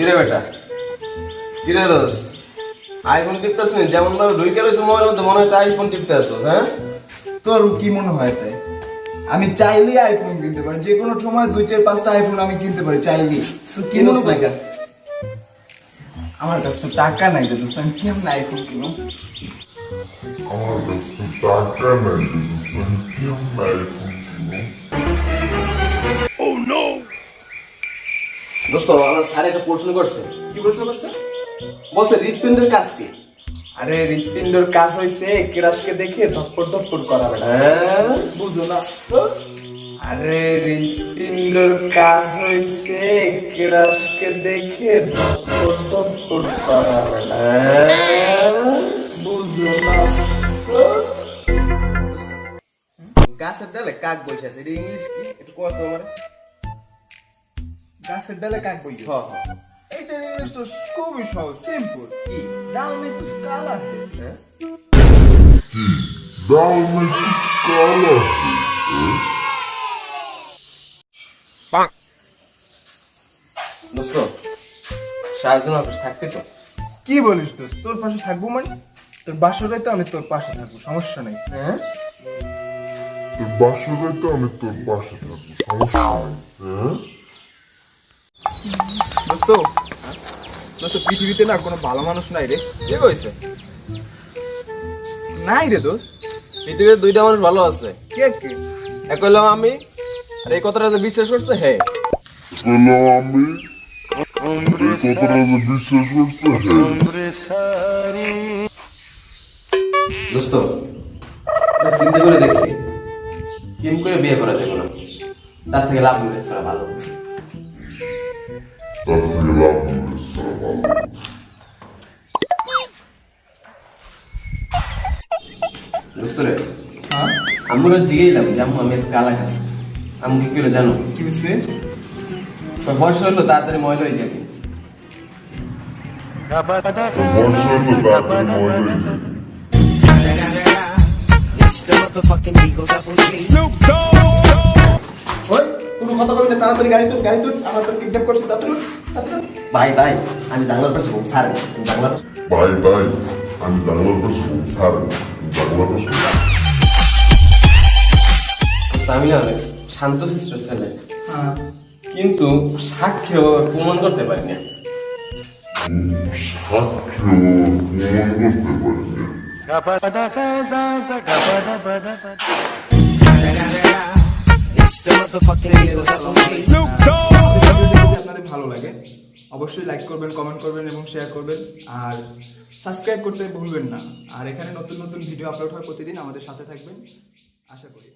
কিরে বেটা? কিরে দোষ আইফোন টিপতেছ নি? যেমন ভাবে ঢুকে রয়েছে মোবাইল মধ্যে মনে হয় আইফোন টিপতে আসো হ্যাঁ? তোর কি মনে হয় তাই আমি চাইলেই আইফোন কিনতে পারি। যে কোনো সময় দুই চার পাঁচটা আইফোন আমি কিনতে পারি চাইলেই। তো কি কিনোস মনে না কেন? আমার কাছে তো টাকা নাই দোস্ত আমি কেমন আইফোন কিনো আমার কাছে টাকা নাই আমি কেমন আইফোন কিনো দোস্ত আমার স্যার একটা প্রশ্ন করছে। কি প্রশ্ন করছে? বলছে হৃৎপিণ্ডের কাজ কি? আরে হৃৎপিণ্ডর কাজ হইছে কিরাসকে দেখে ধপ্পড় ধপ্পড় করা হ্যাঁ? বুঝো না। আরে হৃৎপিণ্ডর কাজ হইছে কিরাসকে দেখে ধপ্পড় ধপ্পড় করা হ্যাঁ? বুঝো না। গাছের ডালে কাক বসে আছে? এটা ইংলিশ কি? একটু কত আমার? গাছের ডালে কাক বই হ হ এইটার ইংলিশ তো খুবই সহজ সিম্পল কি? ডাল মে কালা হ্যাঁ? Uma escala. দোস্ত সারাদিন অফিস থাকতে তো? কি বলিস দোস্ত তোর পাশে থাকব মানে? তোর বাসরে তো আমি তোর পাশে থাকব সমস্যা নেই। হ্যাঁ? তোর বাসাতে তো আমি তোর পাশে থাকব সমস্যা নেই। হ্যাঁ? দোস্ত দোস্ত পৃথিবীতে না কোনো ভালো মানুষ নাই রে। কি কইছে? নাই রে দোস্ত। পৃথিবীতে দুইটা মানুষ ভালো আছে। কে কে? এক হইলাম আমি আর এই কথাটা যে বিশ্বাস করছে হ্যাঁ বলো আমি কথাটা যে বিশ্বাস করছে দোস্ত চিন্তা করে দেখছি কিম করে বিয়ে করা যাবে না তার থেকে লাভ ইনভেস্ট করা ভালো। তার থেকে লাভ ইনভেস্ট করা ভালো দোস্ত রে হ্যাঁ আমরা জিগেইলাম যে আম্মু আমি কালা খাই। আম্মু কি করে জানো? কি হয়েছে তো বয়স হলো তাড়াতাড়ি ময়লা হয়ে যাবে। তো বর্ষা হলো তাড়াতাড়ি ময়লা হয়ে যাবে। ওই কোনো কথা বলবি তাড়াতাড়ি গাড়ি তুল গাড়ি তুল আমরা তোর কিডন্যাপ করছি তাড়াতাড়ি তাড়াতাড়ি ভাই ভাই আমি জানলার পাশে বলছি স্যার জানলার বাই বাই আমি জানলার পাশে জানলার পাশে বলছি। আমি শান্ত শিষ্ট ছেলে। হ্যাঁ। কিন্তু সাক্ষ্য প্রমাণ করতে পারি না। সাক্ষ্য প্রমাণ করতে পারি না। যদি আপনাদের ভালো লাগে অবশ্যই লাইক করবেন কমেন্ট করবেন এবং শেয়ার করবেন। আর সাবস্ক্রাইব করতে ভুলবেন না। আর এখানে নতুন নতুন ভিডিও আপলোড হয় প্রতিদিন আমাদের সাথে থাকবেন। আশা করি।